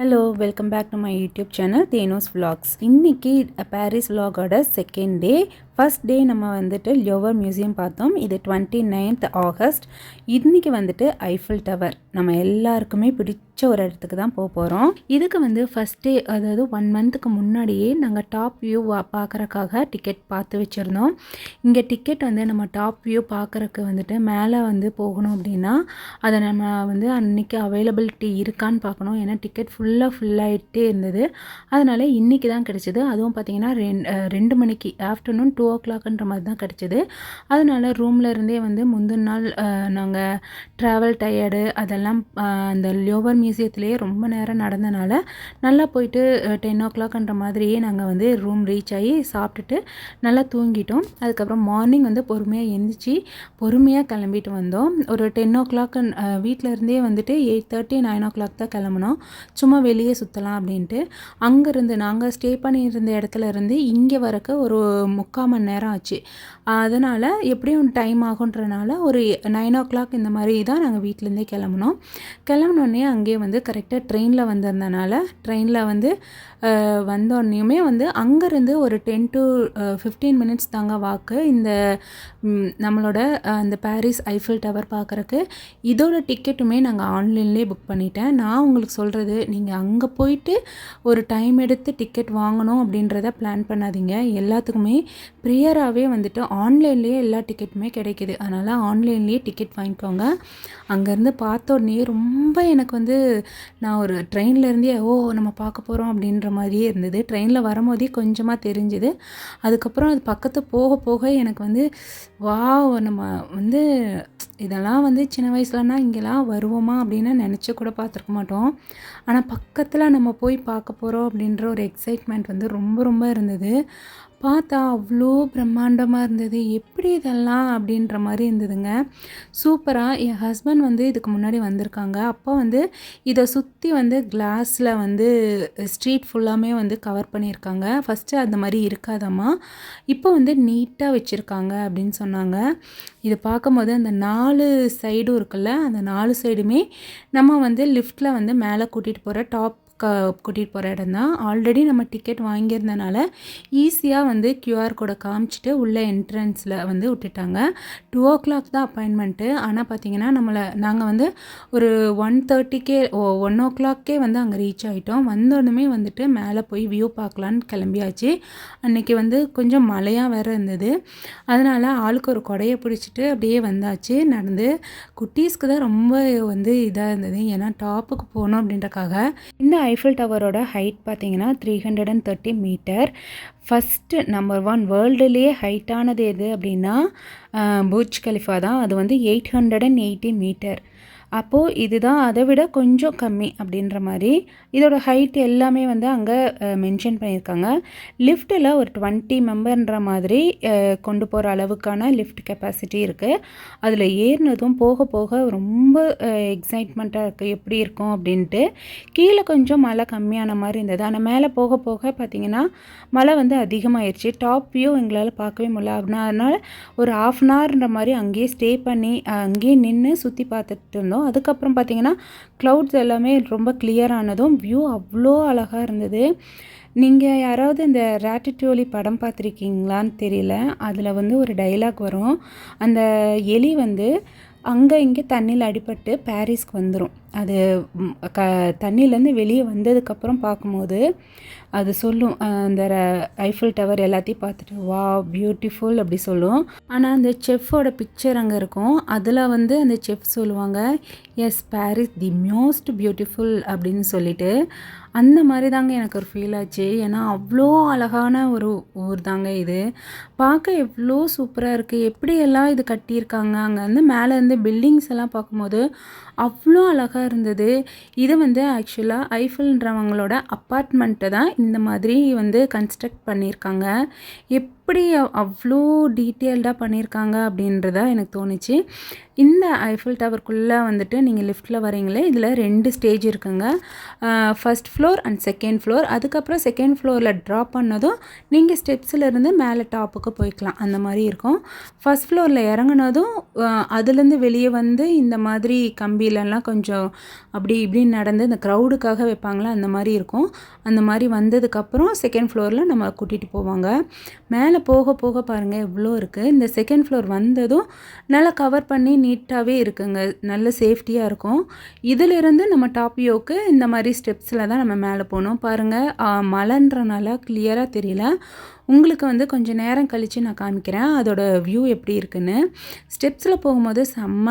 Hello welcome back to my YouTube channel Thanos vlogs. இன்னைக்கு Paris vlogோட second day first day நம்ம வந்துட்டு Louvre museum பார்த்தோம். இது டுவெண்ட்டி நைன்த் ஆகஸ்ட் இன்றைக்கி வந்துட்டு ஐஃபில் டவர் நம்ம எல்லாருக்குமே பிடிச்ச ஒரு இடத்துக்கு தான் போக போகிறோம் இதுக்கு வந்து ஃபஸ்ட் டே அதாவது ஒன் மந்த்துக்கு முன்னாடியே நாங்கள் டாப் வியூ பார்க்குறக்காக டிக்கெட் பார்த்து வச்சுருந்தோம். இங்கே டிக்கெட் வந்து நம்ம டாப் வியூ பார்க்குறக்கு வந்துட்டு மேலே வந்து போகணும் அப்படின்னா அதை நம்ம வந்து அன்றைக்கி அவைலபிலிட்டி இருக்கான்னு பார்க்கணும். ஏன்னா டிக்கெட் ஃபுல்லாக ஃபுல்லாகிட்டே இருந்தது. அதனால் இன்றைக்கி தான் கிடச்சிது. அதுவும் பார்த்திங்கன்னா ரெண்டு ரெண்டு மணிக்கு ஆஃப்டர்நூன் டூ ஓ கிளாக்ன்ற மாதிரி தான் கிடச்சிது. அதனால் ரூமில் இருந்தே வந்து முந்தின நாள் நாங்கள் ட்ராவல் டயர்டு அதெல்லாம் அந்த லியோவர் மியூசியத்திலேயே ரொம்ப நேரம் நடந்தனால நல்லா போயிட்டு டென் ஓ கிளாக்ன்ற மாதிரியே நாங்கள் வந்து ரூம் ரீச் ஆகி சாப்பிட்டுட்டு நல்லா தூங்கிட்டோம். அதுக்கப்புறம் மார்னிங் வந்து பொறுமையாக எந்திரிச்சு பொறுமையாக கிளம்பிட்டு வந்தோம். ஒரு டென் ஓ கிளாக் வீட்டிலருந்தே வந்துட்டு eight thirty nine o'clock தான் கிளம்புனோம். சும்மா வெளியே சுற்றலாம் அப்படின்ட்டு. அங்கேருந்து நாங்கள் ஸ்டே பண்ணியிருந்த இடத்துல இருந்து இங்கே வரக்கு ஒரு முக்கால் மணி நேரம் ஆச்சு. அதனால் எப்படியும் டைம் ஆகுன்றனால ஒரு நைன் ஓ கிளாக் இந்த மாதிரி தான் நாங்கள் வீட்டிலேருந்தே கிளம்புனோம். கிளம்பினோடனே அங்கேயே வந்து கரெக்டாக ட்ரெயினில் வந்திருந்தனால ட்ரெயினில் வந்து வந்தோடனையுமே வந்து அங்கேருந்து ஒரு டென் டு ஃபிஃப்டீன் மினிட்ஸ் தாங்க வாக்கு இந்த நம்மளோட அந்த பாரிஸ் ஐஃபில் டவர் பார்க்குறக்கு இதோட டிக்கெட்டுமே நாங்கள் ஆன்லைன்லேயே புக் பண்ணிட்டேன். நான் உங்களுக்கு சொல்கிறது நீங்கள் அங்கே போயிட்டு ஒரு டைம் எடுத்து டிக்கெட் வாங்கணும் அப்படின்றத பிளான் பண்ணாதீங்க. எல்லாத்துக்குமே ப்ரியராகவே வந்துட்டு ஆன்லைன்லேயே எல்லா டிக்கெட்டுமே கிடைக்குது. அதனால் ஆன்லைன்லேயே டிக்கெட் வாங்கிக்கோங்க. அங்கேருந்து பார்த்த உடனே ரொம்ப எனக்கு வந்து நான் ஒரு ட்ரெயினில் இருந்தே ஓ நம்ம பார்க்க போகிறோம் அப்படின்ற மாதிரியே இருந்தது. ட்ரெயினில் வரும்போதே கொஞ்சமாக தெரிஞ்சுது. அதுக்கப்புறம் அது பக்கத்து போக போக எனக்கு வந்து வா நம்ம வந்து இதெல்லாம் வந்து சின்ன வயசுலனா இங்கெல்லாம் வருவோமா? அப்படின்னு நினச்சி கூட பார்த்துருக்க மாட்டோம். ஆனால் பக்கத்தில் நம்ம போய் பார்க்க போகிறோம் அப்படின்ற ஒரு எக்ஸைட்மெண்ட் வந்து ரொம்ப ரொம்ப இருந்தது. பார்த்தா அவ்வளோ பிரம்மாண்டமாக இருந்தது. எப்படி இதெல்லாம் அப்படின்ற மாதிரி இருந்ததுங்க. சூப்பராக என் ஹஸ்பண்ட் வந்து இதுக்கு முன்னாடி வந்திருக்காங்க. அப்போ வந்து இதை சுற்றி வந்து கிளாஸில் வந்து ஸ்ட்ரீட் ஃபுல்லாமே வந்து கவர் பண்ணியிருக்காங்க. ஃபஸ்ட்டு அந்த மாதிரி இருக்காதாம்மா. இப்போ வந்து நீட்டாக வச்சுருக்காங்க அப்படின்னு சொன்னாங்க. இது பார்க்கும்போது அந்த நாலு சைடும் இருக்குல்ல அந்த நாலு சைடுமே நம்ம வந்து லிஃப்ட்டில் வந்து மேலே கூட்டிகிட்டு போகிற டாப் க கூட்டிகிட்டு போகிற இடம் தான். ஆல்ரெடி நம்ம டிக்கெட் வாங்கியிருந்தனால ஈஸியாக வந்து கியூஆர் கோடை காமிச்சிட்டு உள்ளே என்ட்ரன்ஸில் வந்து விட்டுட்டாங்க. டூ ஓ கிளாக் தான் அப்பாயின்மெண்ட்டு ஆனால் பார்த்தீங்கன்னா நம்மளை நாங்கள் வந்து ஒரு ஒன் தேர்ட்டிக்கே ஒன் ஓ கிளாக்கே வந்து அங்கே ரீச் ஆகிட்டோம் வந்தோடனே வந்துட்டு மேலே போய் வியூ பார்க்கலான்னு கிளம்பியாச்சு. அன்றைக்கி வந்து கொஞ்சம் மழையாக வேறு இருந்தது. அதனால் ஆளுக்கு ஒரு கொடையை பிடிச்சிட்டு அப்படியே வந்தாச்சு. நடந்து குட்டீஸ்க்கு தான் ரொம்ப வந்து இதாக இருந்தது. ஏன்னா டாப்புக்கு போகணும் அப்படின்றக்காக. இந்த ஐஃபில் டவரோட ஹைட் பார்த்தீங்கன்னா three hundred and thirty metre first number one வேர்ல்டுலேயே ஹைட்டானது எது அப்படின்னா பூஜ் கலிஃபா தான். அது வந்து eight hundred and eighty metre அப்போது இதுதான் அதை விட கொஞ்சம் கம்மி அப்படின்ற மாதிரி இதோட ஹைட் எல்லாமே வந்து அங்கே மென்ஷன் பண்ணியிருக்காங்க. லிஃப்ட்டில் ஒரு டுவெண்ட்டி மெம்பர்ன்ற மாதிரி கொண்டு போகிற அளவுக்கான லிஃப்ட் கெப்பாசிட்டி இருக்குது அதில் ஏறினதும் போக போக ரொம்ப எக்ஸைட்மெண்ட்டாக இருக்குது எப்படி இருக்கும் அப்படின்ட்டு கீழே கொஞ்சம் மழை கம்மியான மாதிரி இருந்தது. ஆனால் மேலே போக போக பார்த்திங்கன்னா மழை வந்து அதிகமாகிடுச்சு டாப் வியூ எங்களால் பார்க்கவே முடியல. அப்படின்னா அதனால் ஒரு ஆஃப் அன் ஹவர்ன்ற மாதிரி அங்கேயே ஸ்டே பண்ணி அங்கேயே நின்று சுற்றி பார்த்துட்டு இருந்தோம். அதுக்கப்புறம் பார்த்திங்கன்னா க்ளவுட்ஸ் எல்லாமே ரொம்ப கிளியரானதும் வியூ அவ்வளோ அழகாக இருந்தது. நீங்கள் யாராவது இந்த ராட்டிட்டோலி படம் பார்த்துருக்கீங்களான்னு தெரியல. அதில் வந்து ஒரு டைலாக் வரும். அந்த எலி வந்து அங்கே இங்கே தண்ணியில் அடிபட்டு பாரிஸ்க்கு வந்துடும் அது க தண்ணியிலேருந்து வெளியே வந்ததுக்கப்புறம் பார்க்கும்போது அது சொல்லும் அந்த ர- ஐஃபில் டவர் எல்லாத்தையும் பார்த்துட்டு வா பியூட்டிஃபுல் அப்படி சொல்லும். ஆனால் அந்த செஃப்போட பிக்சர் அங்கே இருக்கும். அதில் வந்து அந்த செஃப் சொல்லுவாங்க yes Paris the most beautiful அப்படின்னு சொல்லிட்டு. அந்த மாதிரி தாங்க எனக்கு ஒரு ஃபீல் ஆச்சு. ஏன்னா அவ்வளோ அழகான ஒரு ஊர் தாங்க இது. பார்க்க எவ்வளோ சூப்பராக இருக்குது எப்படியெல்லாம் இது கட்டியிருக்காங்க? அங்கே வந்து மேலே இருந்து பில்டிங்ஸ் எல்லாம் பார்க்கும்போது அவ்வளோ அழகாக இருந்தது. இது வந்து ஆக்சுவலாக ஐஃபில்ன்றவங்களோட அப்பார்ட்மெண்ட்டை தான் இந்த மாதிரி வந்து கன்ஸ்ட்ரக்ட் பண்ணியிருக்காங்க. எப் எப்படி அவ்வளோ டீட்டெயில்டாக பண்ணியிருக்காங்க அப்படின்றதா எனக்கு தோணுச்சு. இந்த ஐஃபில் டவருக்குள்ளே வந்துட்டு நீங்கள் லிஃப்ட்டில் வரீங்களே இதில் ரெண்டு ஸ்டேஜ் இருக்குங்க. First floor and second floor அதுக்கப்புறம் செகண்ட் ஃப்ளோரில் ட்ராப் பண்ணதும் நீங்கள் ஸ்டெப்ஸில் இருந்து மேலே டாப்புக்கு போய்க்கலாம். அந்த மாதிரி இருக்கும். ஃபஸ்ட் ஃப்ளோரில் இறங்குனதும் அதுலேருந்து வெளியே வந்து இந்த மாதிரி கம்பியிலலாம் கொஞ்சம் அப்படி இப்படி நடந்து இந்த க்ரௌடுக்காக வைப்பாங்களா அந்த மாதிரி இருக்கும். அந்த மாதிரி வந்ததுக்கப்புறம் செகண்ட் ஃப்ளோரில் நம்ம கூட்டிகிட்டு போவாங்க. மேலே போக போக பாருங்கள் எவ்வளோ இருக்குது இந்த செகண்ட் ஃப்ளோர் வந்ததும் நல்லா கவர் பண்ணி நீட்டாகவே இருக்குங்க. நல்ல சேஃப்டியாக இருக்கும். இதிலிருந்து நம்ம டாப்பியோக்கு இந்த மாதிரி ஸ்டெப்ஸில் தான் நம்ம மேலே போகணும். பாருங்கள் மலைன்றனால கிளியராக தெரியல. உங்களுக்கு வந்து கொஞ்சம் நேரம் கழித்து நான் காமிக்கிறேன். அதோட வியூ எப்படி இருக்குன்னு. ஸ்டெப்ஸில் போகும்போது செம்ம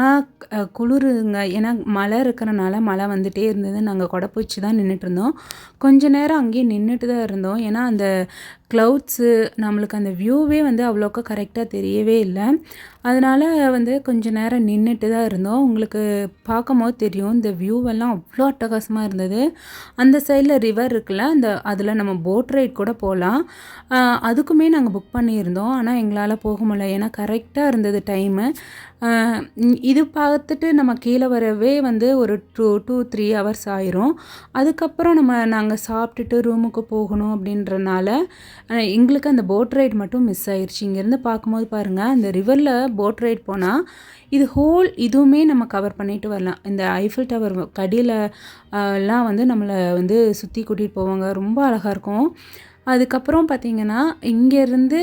குளிருங்க. ஏன்னா மழை இருக்கிறனால மழை வந்துகிட்டே இருந்தது நாங்கள் கொடைப்பூச்சி தான் நின்றுட்டு இருந்தோம். கொஞ்ச நேரம் அங்கேயே நின்றுட்டு தான் இருந்தோம். ஏன்னா அந்த க்ளவுட்ஸு நம்மளுக்கு அந்த வியூவே வந்து அவ்வளோக்கா கரெக்டாக தெரியவே இல்லை. அதனால் வந்து கொஞ்ச நேரம் நின்றுட்டு தான் இருந்தோம். உங்களுக்கு பார்க்கும் போது தெரியும் இந்த வியூவெல்லாம் அவ்வளோ அட்டகாசமாக இருந்தது. அந்த சைடில் ரிவர் இருக்குல்ல அந்த அதில் நம்ம போட் ரைட் கூட போகலாம் அதுக்குமே நாங்கள் புக் பண்ணியிருந்தோம். ஆனால் எங்களால் போக முடியல. ஏன்னா கரெக்டாக இருந்தது டைமு. இது பார்த்துட்டு நம்ம கீழே வரவே வந்து ஒரு டூ டூ த்ரீ ஹவர்ஸ் ஆயிரும். அதுக்கப்புறம் நம்ம நாங்கள் சாப்பிட்டுட்டு ரூமுக்கு போகணும் அப்படின்றனால எங்களுக்கு அந்த போட் ரைட் மட்டும் மிஸ் ஆயிடுச்சு இங்கேருந்து பார்க்கும்போது பாருங்கள் அந்த ரிவரில் போட் ரைட் போனால் இது ஹோல் இதுவுமே நம்ம கவர் பண்ணிட்டு வரலாம். இந்த ஐஃபில் டவர் கடியில் எல்லாம் வந்து நம்மளை வந்து சுற்றி கூட்டிகிட்டு போவாங்க. ரொம்ப அழகாக இருக்கும். அதுக்கப்புறம் பார்த்தீங்கன்னா இங்கேருந்து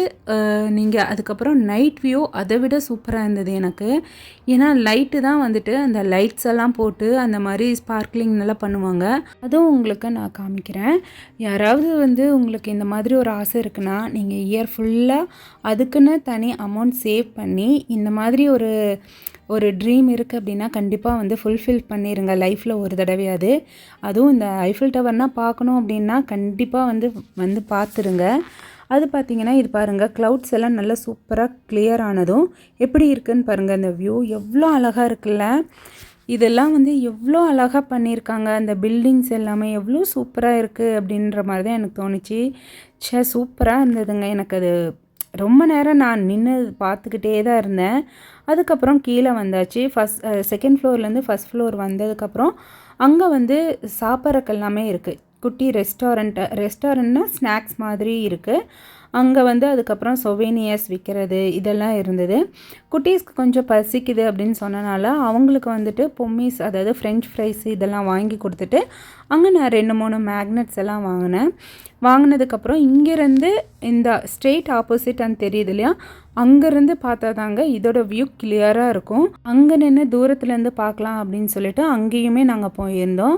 நீங்கள் அதுக்கப்புறம் நைட் வியூ அதை விட சூப்பராக இருந்தது எனக்கு. ஏன்னா லைட்டு தான் வந்துட்டு அந்த லைட்ஸ் எல்லாம் போட்டு அந்த மாதிரி ஸ்பார்க்லிங் நல்லா பண்ணுவாங்க. அதுவும் உங்களுக்கு நான் காமிக்கிறேன். யாராவது வந்து உங்களுக்கு இந்த மாதிரி ஒரு ஆசை இருக்குன்னா நீங்கள் இயர் ஃபுல்லாக அதுக்குன்னு தனி அமௌண்ட் சேவ் பண்ணி இந்த மாதிரி ஒரு ஒரு ட்ரீம் இருக்குது அப்படின்னா கண்டிப்பாக வந்து ஃபுல்ஃபில் பண்ணிடுங்க லைஃப்பில் ஒரு தடவையாது அதுவும் இந்த ஐஃபில் டவர்னால் பார்க்கணும் அப்படின்னா கண்டிப்பாக வந்து வந்து பா பார்த்துருங்க. அது பார்த்திங்கன்னா இது பாருங்கள் க்ளவுட்ஸ் எல்லாம் நல்லா சூப்பராக கிளியர் ஆனதும் எப்படி இருக்குதுன்னு பாருங்கள் அந்த வியூ எவ்வளோ அழகாக இருக்குல்ல. இதெல்லாம் வந்து எவ்வளோ அழகாக பண்ணியிருக்காங்க அந்த பில்டிங்ஸ் எல்லாமே எவ்வளோ சூப்பராக இருக்குது அப்படின்ற மாதிரி தான் எனக்கு தோணுச்சு. சே சூப்பராக இருந்ததுங்க. எனக்கு அது ரொம்ப நேரம் நான் நின்று பார்த்துக்கிட்டே தான் இருந்தேன். அதுக்கப்புறம் கீழே வந்தாச்சு. ஃபஸ்ட் செகண்ட் ஃப்ளோர்லேருந்து ஃபஸ்ட் ஃப்ளோர் வந்ததுக்கப்புறம் அங்கே வந்து சாப்பிட்றக்கு எல்லாமே இருக்குது குட்டி ரெஸ்டாரண்ட்டு ரெஸ்டாரண்ட்னா ஸ்நாக்ஸ் மாதிரி இருக்குது அங்கே வந்து அதுக்கப்புறம் சொவேனியர்ஸ் விற்கிறது இதெல்லாம் இருந்தது. குட்டீஸ்க்கு கொஞ்சம் பசிக்குது அப்படின்னு சொன்னனால அவங்களுக்கு வந்துட்டு பொம்மிஸ் அதாவது ஃப்ரெஞ்ச் ஃப்ரைஸ் இதெல்லாம் வாங்கி கொடுத்துட்டு அங்கே நான் ரெண்டு மூணு மேக்னெட்ஸ் எல்லாம் வாங்கினேன். வாங்கினதுக்கப்புறம் இங்கேருந்து இந்த ஸ்ட்ரெயிட் ஆப்போசிட் அந்த தெரியுது இல்லையா? அங்கேருந்து பார்த்தா தாங்க இதோட வியூ கிளியராக இருக்கும். அங்கே நின்று தூரத்துலேருந்து பார்க்கலாம் அப்படின்னு சொல்லிட்டு அங்கேயுமே நாங்கள் போயிருந்தோம்.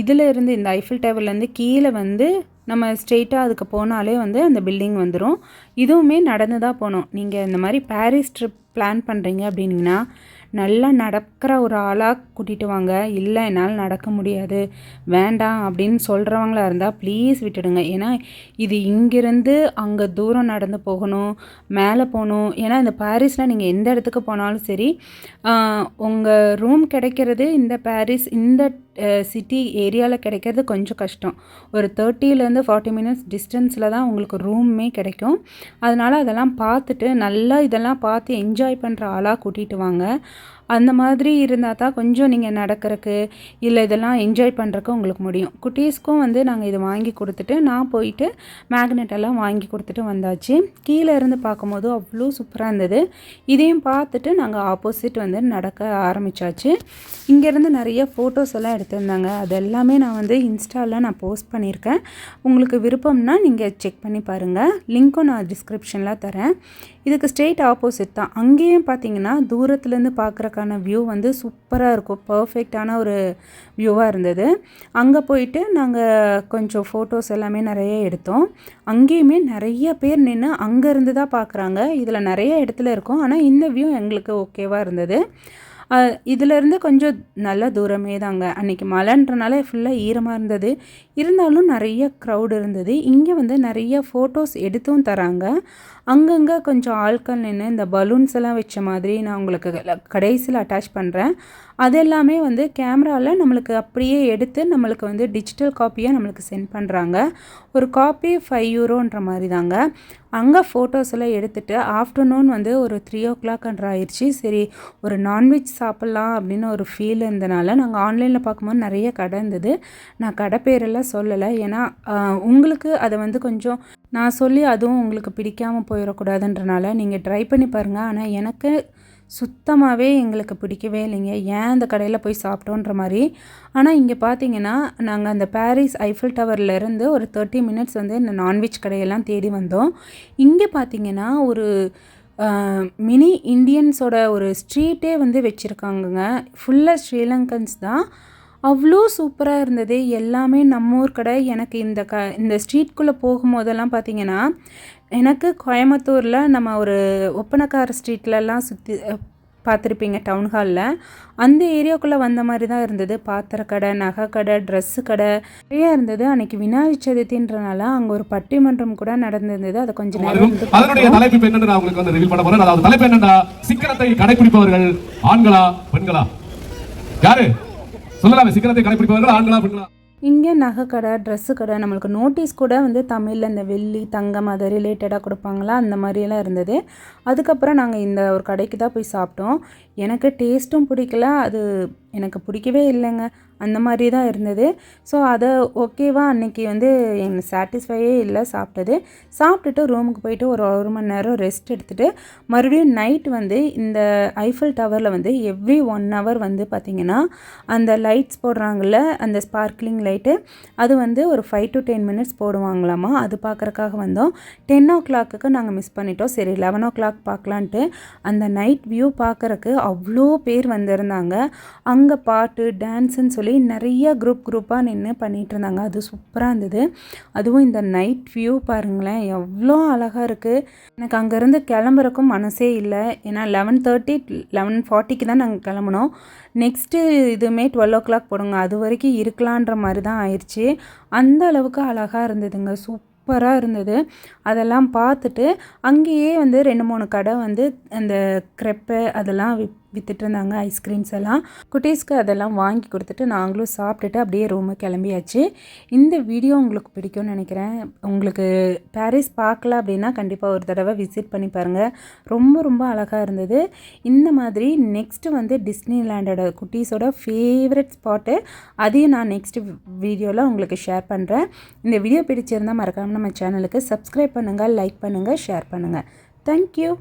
இதில் இருந்து இந்த ஐஃபில் டேவர்லேருந்து கீழே வந்து நம்ம ஸ்ட்ரெயிட்டாக அதுக்கு போனாலே வந்து அந்த பில்டிங் வந்துடும் இதுவுமே நடந்து தான் போகணும் நீங்கள் இந்த மாதிரி பாரிஸ் ட்ரிப் பிளான் பண்ணுறீங்க அப்படின்னிங்கன்னா நல்லா நடக்கிற ஒரு ஆளாக கூட்டிகிட்டு வாங்க. இல்லை என்னால் நடக்க முடியாது. வேண்டாம் அப்படின்னு சொல்கிறவங்களா இருந்தால் ப்ளீஸ் விட்டுடுங்க. ஏன்னா இது இங்கேருந்து அங்கே தூரம் நடந்து போகணும் மேலே போகணும். ஏன்னா இந்த பாரிஸில் நீங்கள் எந்த இடத்துக்கு போனாலும் சரி உங்கள் ரூம் கிடைக்கிறது இந்த பாரிஸ் இந்த சிட்டி ஏரியாவில் கிடைக்கிறது கொஞ்சம் கஷ்டம். ஒரு தேர்ட்டிலேருந்து ஃபார்ட்டி மினிட்ஸ் டிஸ்டன்ஸில் தான் உங்களுக்கு ரூமே கிடைக்கும். அதனால் அதெல்லாம் பார்த்துட்டு நல்லா இதெல்லாம் பார்த்து என்ஜாய் பண்ணுற ஆளாக கூட்டிகிட்டு வாங்க. அந்த மாதிரி இருந்தால் தான் கொஞ்சம் நீங்கள் நடக்கிறக்கு இல்லை இதெல்லாம் என்ஜாய் பண்ணுறக்கு உங்களுக்கு முடியும். குட்டீஸ்க்கும் வந்து நாங்கள் இதை வாங்கி கொடுத்துட்டு நான் போயிட்டு மேக்னெட் எல்லாம் வாங்கி கொடுத்துட்டு வந்தாச்சு. கீழே இருந்து பார்க்கும்போது அவ்வளோ சூப்பராக இருந்தது. இதையும் பார்த்துட்டு நாங்கள் ஆப்போசிட் வந்து நடக்க ஆரம்பித்தாச்சு இங்கேருந்து நிறைய ஃபோட்டோஸ் எல்லாம் எடுத்திருந்தாங்க. அது எல்லாமே நான் வந்து இன்ஸ்டாவில் நான் போஸ்ட் பண்ணியிருக்கேன். உங்களுக்கு விருப்பம்னா நீங்கள் செக் பண்ணி பாருங்கள் லிங்க்கும் நான் டிஸ்கிரிப்ஷனில் தரேன். இதுக்கு ஸ்ட்ரெயிட் ஆப்போசிட் தான். அங்கேயும் பார்த்தீங்கன்னா தூரத்துலேருந்து ஏரியாக்கான வியூ வந்து சூப்பராக இருக்கும். பர்ஃபெக்டான ஒரு வியூவாக இருந்தது. அங்கே போயிட்டு நாங்கள் கொஞ்சம் ஃபோட்டோஸ் எல்லாமே நிறைய எடுத்தோம். அங்கேயுமே நிறைய பேர் நின்று அங்கேருந்து தான் பார்க்குறாங்க. இதில் நிறைய இடத்துல இருக்கும். ஆனால் இந்த வியூ எங்களுக்கு ஓகேவாக இருந்தது. இதிலேருந்து கொஞ்சம் நல்ல தூரமே தாங்க அன்றைக்கி மழைன்றனால ஃபுல்லாக ஈரமாக இருந்தது. இருந்தாலும் நிறைய க்ரௌடு இருந்தது. இங்கே வந்து நிறைய ஃபோட்டோஸ் எடுத்தும் தராங்க. அங்கங்கே கொஞ்சம் ஆட்கள் நின்று இந்த பலூன்ஸ் எல்லாம் வச்ச மாதிரி நான் உங்களுக்கு கடைசியில் அட்டாச் பண்ணுறேன் அது எல்லாமே வந்து கேமராவில் நம்மளுக்கு அப்படியே எடுத்து நம்மளுக்கு வந்து டிஜிட்டல் காப்பியாக நம்மளுக்கு சென்ட் பண்ணுறாங்க ஒரு காப்பி ஃபைவ் யூரோன்ற மாதிரி தாங்க அங்கே ஃபோட்டோஸ் எல்லாம் எடுத்துகிட்டு ஆஃப்டர்நூன் வந்து ஒரு த்ரீ ஓ கிளாக்ன்ற ஆயிடுச்சு. சரி ஒரு நான்வெஜ் சாப்பிட்லாம் அப்படின்னு ஒரு ஃபீல் இருந்தனால நாங்கள் ஆன்லைனில் பார்க்கும்போது நிறைய கடை இருந்தது. நான் கடை பேரெல்லாம் சொல்லலை. ஏன்னா உங்களுக்கு அதை வந்து கொஞ்சம் நான் சொல்லி அதுவும் உங்களுக்கு பிடிக்காமல் போயிடக்கூடாதுன்றனால நீங்கள் ட்ரை பண்ணி பாருங்கள் ஆனால் எனக்கு சுத்தமாகவே எங்களுக்கு பிடிக்கவே இல்லைங்க. ஏன் அந்த கடையில் போய் சாப்பிட்டோன்ற மாதிரி. ஆனால் இங்கே பார்த்தீங்கன்னா நாங்கள் அந்த பாரிஸ் ஐஃபில் டவர்லேருந்து ஒரு தேர்ட்டி மினிட்ஸ் வந்து இந்த நான்வெஜ் கடையெல்லாம் தேடி வந்தோம். இங்கே பார்த்தீங்கன்னா ஒரு மினி இந்தியன்ஸோட ஒரு ஸ்ட்ரீட்டே வந்து வச்சுருக்காங்கங்க. ஃபுல்லாக ஸ்ரீலங்கன்ஸ் தான். அவ்வளோ சூப்பராக இருந்தது. எல்லாமே நம்ம ஊர் கடை. எனக்கு இந்த க இந்த ஸ்ட்ரீட்குள்ளே போகும்போதெல்லாம் பார்த்தீங்கன்னா எனக்கு கோயம்புத்தூரில் நம்ம ஒரு ஒப்பனக்கார ஸ்ட்ரீட்லலாம் சுற்றி பார்த்துருப்பீங்க டவுன் ஹாலில் அந்த ஏரியாவுக்குள்ளே வந்த மாதிரி தான் இருந்தது. பாத்திர கடை நகை கடை ட்ரெஸ்ஸு கடை. நிறையா இருந்தது. அன்னைக்கு விநாயகர் சதுர்த்தின்றனால அங்கே ஒரு பட்டிமன்றம் கூட நடந்திருந்தது. அதை கொஞ்சம் நேரம் அதனுடைய தலைப்பு என்னன்னு நான் உங்களுக்கு வந்து ரிவீல் பண்ண போறேன். அதாவது தலைப்பு என்னன்னா சிக்கனத்தை கடைபிடிப்பவர்கள் ஆண்களா பெண்களா? யாரு? சொல்லலாமே சிக்கனத்தை கடைபிடிப்பவர்கள் ஆண்களா பெண்களா? இங்கே நகை கடை ட்ரெஸ்ஸு கடை நம்மளுக்கு நோட்டீஸ் கூட வந்து தமிழில் இந்த வெள்ளி தங்கம் அதை ரிலேட்டடாக கொடுப்பாங்களா? அந்த மாதிரியெல்லாம் இருந்தது. அதுக்கப்புறம் நாங்கள் இந்த ஒரு கடைக்கு தான் போய் சாப்பிட்டோம். எனக்கு டேஸ்ட்டும் பிடிக்கல. அது எனக்கு பிடிக்கவே இல்லைங்க. அந்த மாதிரி தான் இருந்தது. ஸோ அதை ஓகேவா அன்றைக்கி வந்து எனக்கு சாட்டிஸ்ஃபையே இல்லை சாப்பிட்டது. சாப்பிட்டுட்டு ரூமுக்கு போயிட்டு ஒரு ஒரு மணி நேரம் ரெஸ்ட் எடுத்துகிட்டு மறுபடியும் நைட் வந்து இந்த ஐஃபில் டவரில் வந்து எவ்ரி ஒன் ஹவர் வந்து பார்த்திங்கன்னா அந்த லைட்ஸ் போடுறாங்கள்ல அந்த ஸ்பார்க்லிங் லைட்டு அது வந்து ஒரு ஃபைவ் டு டென் மினிட்ஸ் போடுவாங்களாமா அது பார்க்குறக்காக வந்தோம். டென் ஓ கிளாக்குக்கு நாங்கள் மிஸ் பண்ணிட்டோம். சரி லெவன் ஓ கிளாக் பார்க்கலான்ட்டு அந்த நைட் வியூ பார்க்குறக்கு அவ்வளோ பேர் வந்திருந்தாங்க. அங்கே பாட்டு டான்ஸுன்னு சொல்லி நிறைய குரூப் குரூப்பாக நின்று பண்ணிகிட்டு இருந்தாங்க அது சூப்பராக இருந்தது. அதுவும் இந்த நைட் வியூ பாருங்களேன் எவ்வளோ அழகாக இருக்குது எனக்கு அங்கேருந்து கிளம்புறக்கும் மனசே இல்லை. ஏன்னா லெவன் தேர்ட்டி லெவன் ஃபார்ட்டிக்கு தான் நாங்கள் கிளம்புனோம். நெக்ஸ்ட்டு இதுவுமே டுவெல் ஓ கிளாக் போடுங்க. அது வரைக்கும் இருக்கலான்ற மாதிரி தான் ஆயிடுச்சு அந்த அளவுக்கு அழகாக இருந்ததுங்க. சூப்பர் சூப்பராக இருந்தது. அதெல்லாம் பார்த்துட்டு அங்கேயே வந்து ரெண்டு மூணு கடை வந்து அந்த க்ரெப்பை அதெல்லாம் விப் வித்துட்டு இருந்தாங்க ஐஸ்கிரீம்ஸ் எல்லாம். குட்டீஸ்க்கு அதெல்லாம் வாங்கி கொடுத்துட்டு நாங்களும் சாப்பிட்டுட்டு அப்படியே ரூமு கிளம்பியாச்சு. இந்த வீடியோ உங்களுக்கு பிடிக்கும்னு நினைக்கிறேன். உங்களுக்கு பாரிஸ் பார்க்கல அப்படின்னா கண்டிப்பாக ஒரு தடவை விசிட் பண்ணி பாருங்கள் ரொம்ப ரொம்ப அழகாக இருந்தது. இந்த மாதிரி நெக்ஸ்ட்டு வந்து டிஸ்னி லேண்டோட குட்டீஸோட ஃபேவரட் ஸ்பாட்டு அதையும் நான் நெக்ஸ்ட் வீடியோவில் உங்களுக்கு ஷேர் பண்ணுறேன் இந்த வீடியோ பிடிச்சிருந்தால் மறக்காமல் நம்ம சேனலுக்கு சப்ஸ்கிரைப் பண்ணுங்கள் லைக் பண்ணுங்கள் ஷேர் பண்ணுங்கள் தேங்க்யூ